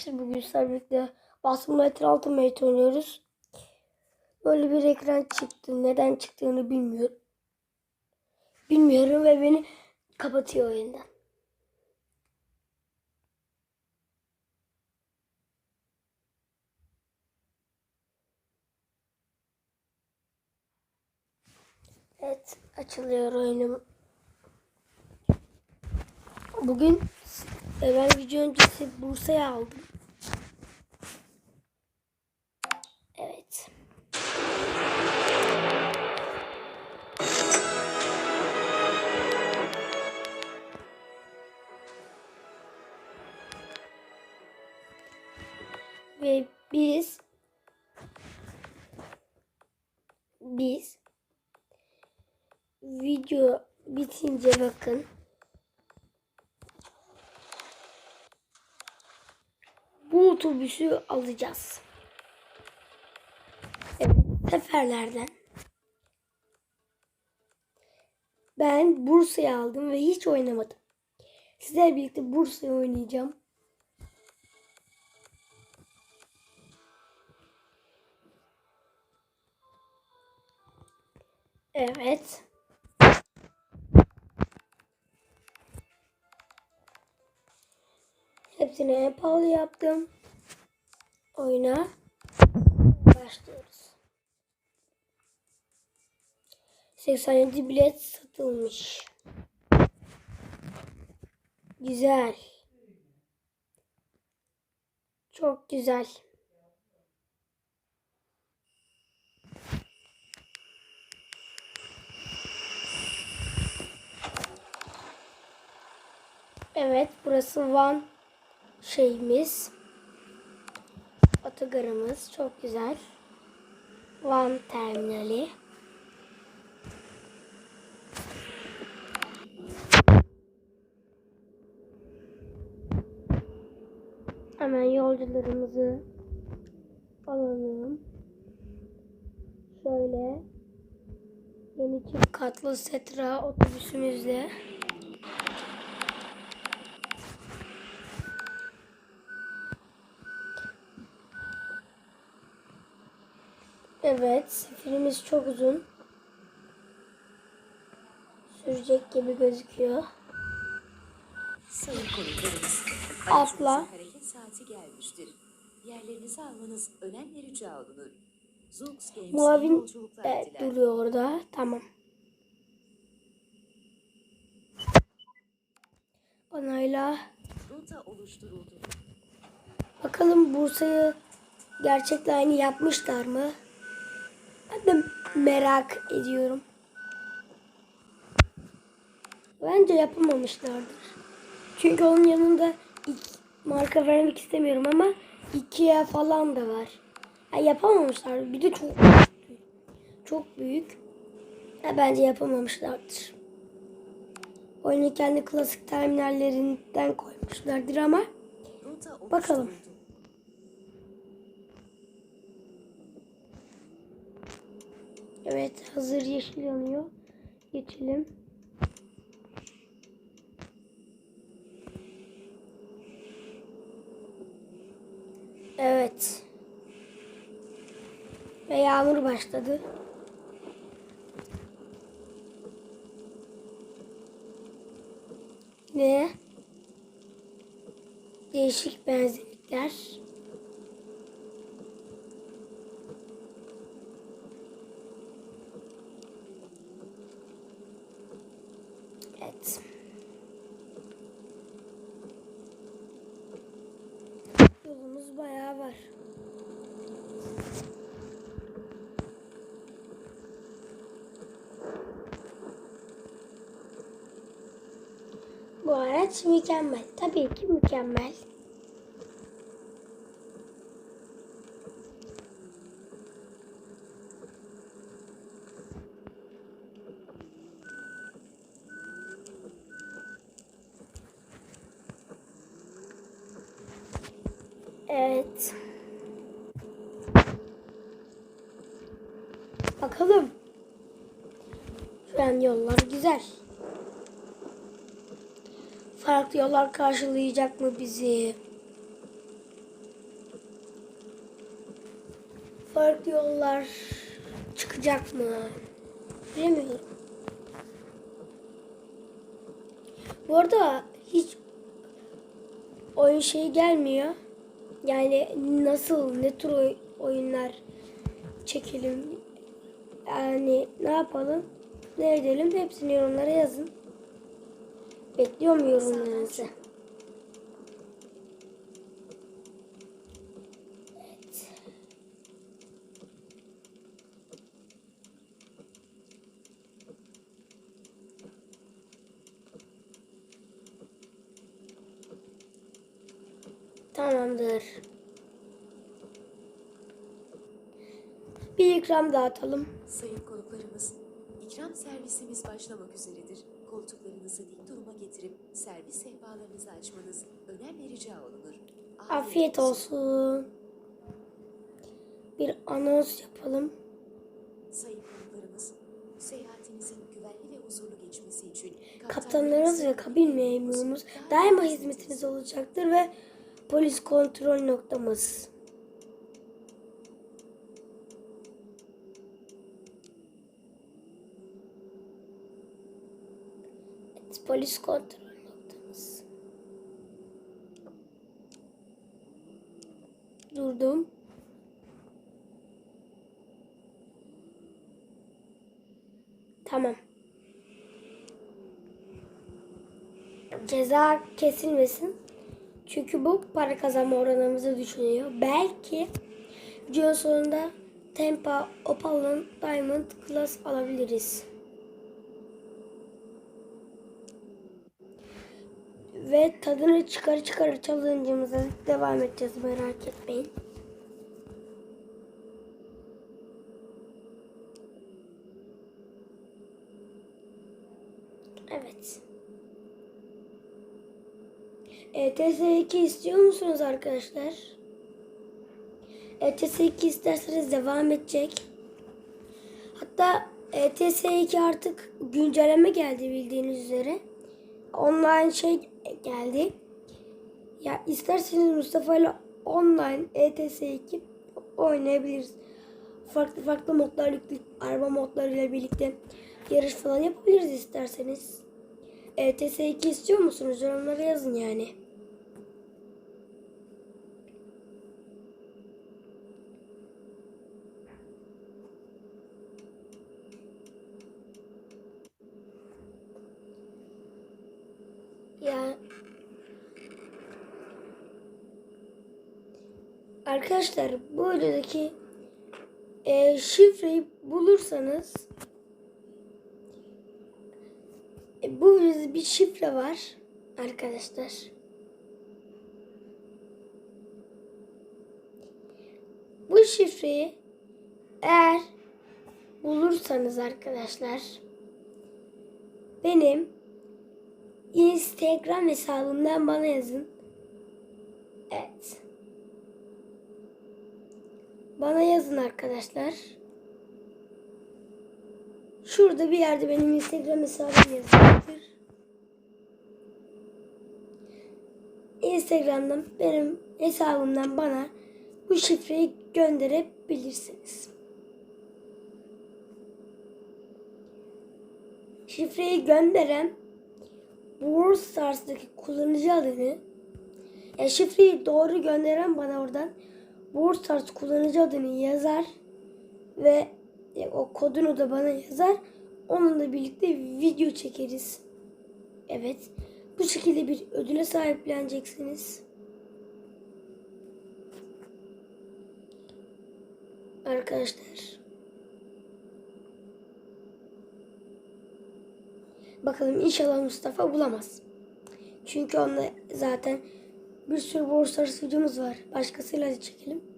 arkadaşlar bugün sizlerle birlikte Basmulator Ultimate oynuyoruz. Böyle bir ekran çıktı. Neden çıktığını bilmiyorum. Bilmiyorum ve beni kapatıyor oyundan. Evet açılıyor oyunum. Bugün e, ben video öncesi Bursa'ya aldım. Video bitince bakın bu otobüsü alacağız. Evet, seferlerden. Ben Bursa'yı aldım ve hiç oynamadım. Sizlerle birlikte Bursa'yı oynayacağım. Evet. Hepsini en pahalı yaptım. Oyuna başlıyoruz. 87 bilet satılmış. Güzel. Çok güzel. Evet, burası Van şeyimiz. Otogarımız çok güzel. Van terminali. Hemen yolcularımızı alalım. Şöyle yeni çift katlı Setra otobüsümüzle Evet, seferimiz çok uzun. Sürecek gibi gözüküyor. Sayın konuklarımız, Atla. hareket saati gelmiştir. Yerlerinizi almanız önemli rica olunur. Zoox Muavin yolculuklar diler. duruyor orada. Tamam. Onayla. Rota oluşturuldu. Bakalım Bursa'yı gerçekten aynı yapmışlar mı? De merak ediyorum. Bence yapamamışlardır. Çünkü onun yanında iki, marka vermek istemiyorum ama Ikea falan da var. Ya yapamamışlar. Bir de çok. Çok büyük. Ya bence yapamamışlardır. Oyunu kendi klasik terminallerinden koymuşlardır ama. Bakalım. Evet hazır yeşil yanıyor. Geçelim. Evet. Ve yağmur başladı. Yine değişik benzinlikler. Evet. Yolumuz bayağı var. Araç mükemmel. Tabii ki mükemmel. Evet. Bakalım. An yollar güzel. Farklı yollar karşılayacak mı bizi? Farklı yollar çıkacak mı? Bilemiyorum. Bu arada hiç oyun şeyi gelmiyor. Yani nasıl, ne tür oyunlar çekelim? Yani ne yapalım? Ne edelim? Hepsini yorumlara yazın. Bekliyorum yorumlarınızı. Evet. Tamamdır. Bir ikram dağıtalım. Sayın konuklarımız, ikram servisimiz başlamak üzeredir. Koltuklarınızı dik duruma getirip servis sehpalarınızı açmanız önemli rica olunur. Afiyet olsun. Bir anons yapalım. Sayın konuklarımız, seyahatinizin güvenli ve huzurlu geçmesi için Kaptanlarınız ve kabin memurumuz daima hizmetinizde olacaktır ve polis kontrol noktamız. Evet, polis kontrol noktamız. Durdum. Tamam. ceza kesilmesin. Çünkü bu para kazanma oranımızı düşünüyor. Belki videonun sonunda Tempa Opal'ın Diamond Class alabiliriz. Ve tadını çıkar çıkar challenge'ımıza devam edeceğiz merak etmeyin. Evet. ETS2 istiyor musunuz arkadaşlar? ETS2 isterseniz devam edecek. Hatta ETS2 artık güncelleme geldi bildiğiniz üzere. Online şey geldi. Ya isterseniz Mustafa ile online ETS2 oynayabiliriz. Farklı farklı modlar yükleyip araba modlarıyla birlikte yarış falan yapabiliriz isterseniz. ETS2 istiyor musunuz? Yorumlara yazın yani. Ya Arkadaşlar bu videodaki e, şifreyi bulursanız e, bu videoda bir şifre var arkadaşlar. Bu şifreyi eğer bulursanız arkadaşlar benim Instagram hesabımdan bana yazın. Evet. Bana yazın arkadaşlar. Şurada bir yerde benim Instagram hesabım yazacaktır. Instagram'dan benim hesabımdan bana bu şifreyi gönderebilirsiniz. Şifreyi gönderen Brawl kullanıcı adını ya şifreyi doğru gönderen bana oradan Stars kullanıcı adını yazar ve e, o kodunu da bana yazar. Onunla birlikte video çekeriz. Evet. Bu şekilde bir ödüle sahipleneceksiniz. Arkadaşlar. Bakalım inşallah Mustafa bulamaz. Çünkü onunla zaten bir sürü Stars videomuz var. Başkasıyla da çekelim.